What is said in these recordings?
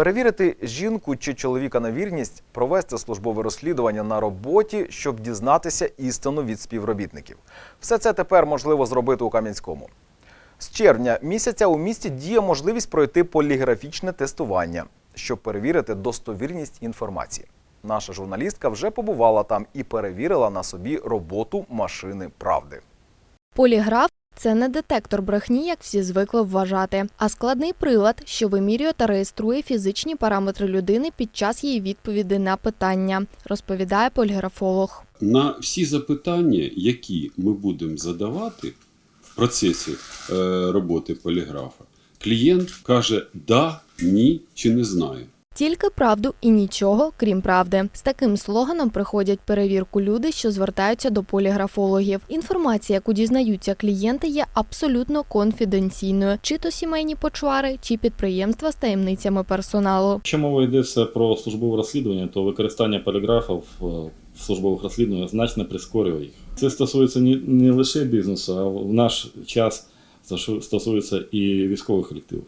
Перевірити жінку чи чоловіка на вірність, провести службове розслідування на роботі, щоб дізнатися істину від співробітників. Все це тепер можливо зробити у Кам'янському. З червня місяця у місті діє можливість пройти поліграфічне тестування, щоб перевірити достовірність інформації. Наша журналістка вже побувала там і перевірила на собі роботу машини правди. Поліграф це не детектор брехні, як всі звикли вважати, а складний прилад, що вимірює та реєструє фізичні параметри людини під час її відповіді на питання, розповідає поліграфолог. На всі запитання, які ми будемо задавати в процесі е, роботи поліграфа, клієнт каже да, ні чи не знаю. Тільки правду і нічого, крім правди. З таким слоганом приходять перевірку люди, що звертаються до поліграфологів. Інформація, яку дізнаються клієнти, є абсолютно конфіденційною, чи то сімейні почвари, чи підприємства з таємницями персоналу. Якщо мова йдеться про службове розслідування, то використання поліграфів е, в службових розслідуваннях значно прискорює їх. Це стосується не, лише бізнесу, а в наш час стосу- стосується і військових колективів.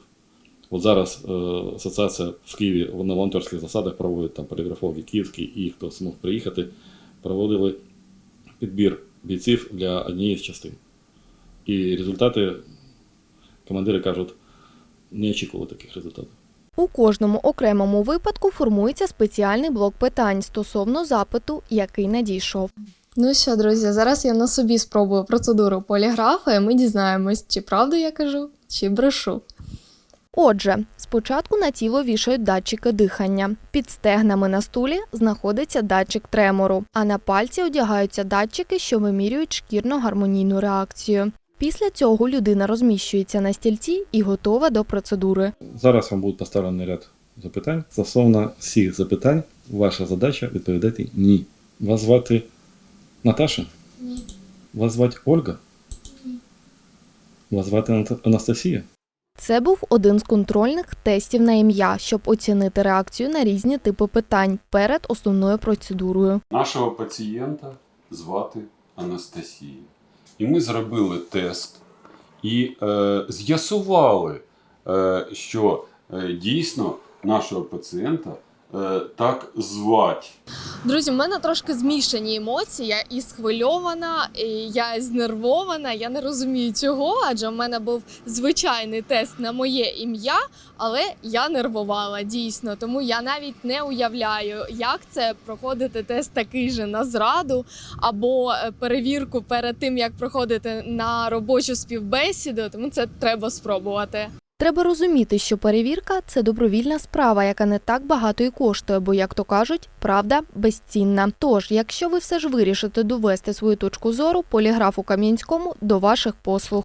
От зараз е, асоціація в Києві на волонтерських засадах проводить там поліграфологи київські і хто змог приїхати, проводили підбір бійців для однієї з частин. І результати командири кажуть, не очікували таких результатів. У кожному окремому випадку формується спеціальний блок питань стосовно запиту, який надійшов. Ну що, друзі, зараз я на собі спробую процедуру поліграфа, і ми дізнаємось, чи правду я кажу, чи брешу. Отже, спочатку на тіло вішають датчики дихання. Під стегнами на стулі знаходиться датчик тремору, а на пальці одягаються датчики, що вимірюють шкірно-гармонійну реакцію. Після цього людина розміщується на стільці і готова до процедури. Зараз вам буде поставлений ряд запитань. Стосовно всіх запитань, ваша задача відповідати ні. Вас звати Наташа? Ні. Вас звати Ольга? Ні. Вас звати Анастасія? Це був один з контрольних тестів на ім'я, щоб оцінити реакцію на різні типи питань перед основною процедурою. Нашого пацієнта звати Анастасія. І ми зробили тест і е, з'ясували, е, що е, дійсно нашого пацієнта так звати. Друзі, в мене трошки змішані емоції. Я і схвильована, і я знервована. Я не розумію цього, адже в мене був звичайний тест на моє ім'я, але я нервувала дійсно. Тому я навіть не уявляю, як це проходити тест такий же на зраду або е, перевірку перед тим, як проходити на робочу співбесіду. Тому це треба спробувати. Треба розуміти, що перевірка це добровільна справа, яка не так багато і коштує, бо, як то кажуть, правда безцінна. Тож, якщо ви все ж вирішите довести свою точку зору, поліграф у Кам'янському до ваших послуг.